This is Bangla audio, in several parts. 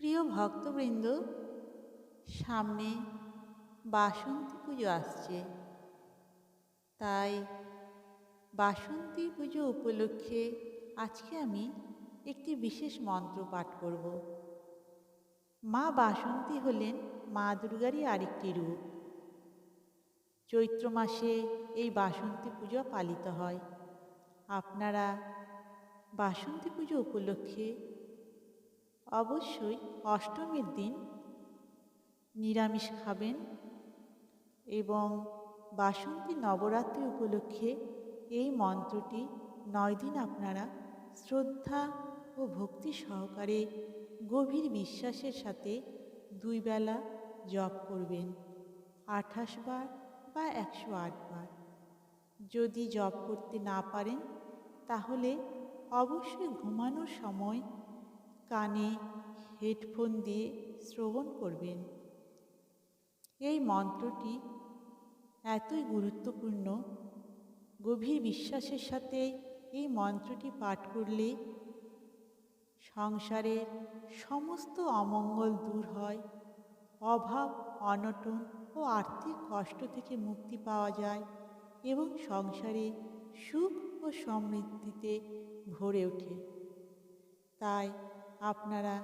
প্রিয় ভক্তবৃন্দ, সামনে বাসন্তী পুজো আসছে। তাই বাসন্তী পুজো উপলক্ষে আজকে আমি একটি বিশেষ মন্ত্র পাঠ করব। মা বাসন্তী হলেন মা দুর্গারই আরেকটি রূপ। চৈত্র মাসে এই বাসন্তী পুজো পালিত হয়। আপনারা বাসন্তী পুজো উপলক্ষে অবশ্যই অষ্টমীর দিন নিরামিষ খাবেন এবং বাসন্তী নবরাত্রি উপলক্ষে এই মন্ত্রটি নয় দিন আপনারা শ্রদ্ধা ও ভক্তি সহকারে গভীর বিশ্বাসের সাথে দুই বেলা জপ করবেন, আঠাশ বার বা একশো বার। যদি জপ করতে না পারেন, তাহলে অবশ্যই ঘুমানোর সময় কানে হেডফোন দিয়ে শ্রবণ করবেন। এই মন্ত্রটি এতই গুরুত্বপূর্ণ, গভীর বিশ্বাসের সাথে এই মন্ত্রটি পাঠ করলে সংসারের সমস্ত অমঙ্গল দূর হয়, অভাব, অনটন ও আর্থিক কষ্ট থেকে মুক্তি পাওয়া যায় এবং সংসারে সুখ ও সমৃদ্ধিতে ভরে ওঠে। তাই আপনারা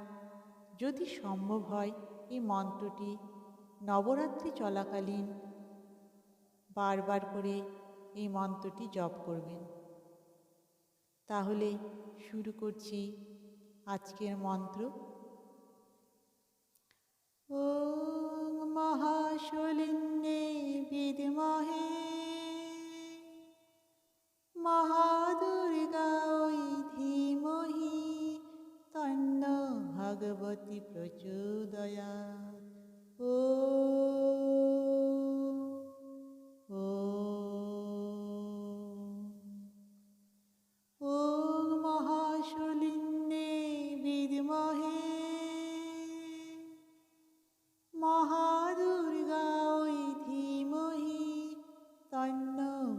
যদি সম্ভব হয় এই মন্ত্রটি নবরাত্রি চলাকালীন বারবার করে এই মন্ত্রটি জপ করবেন। তাহলে শুরু করছি আজকের মন্ত্র। ও ভগবতী প্রচোদয়া ও মহাশলিন্যে বিদ্মহে মহাদুর্গাই ধীমহি তন্ন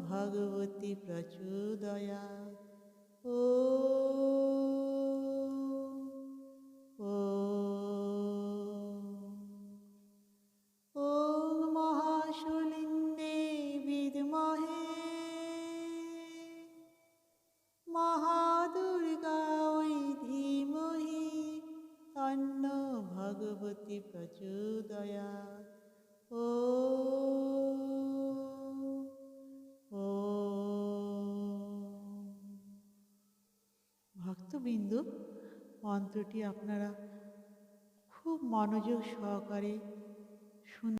ভগবতী প্রচোদয়া ও মহাদুর্গাই ধীমহি তন্ন ভগবতী প্রচোদয়া। ও। ভক্তবিন্দু মন্ত্রটি আপনারা খুব মনোযোগ সহকারে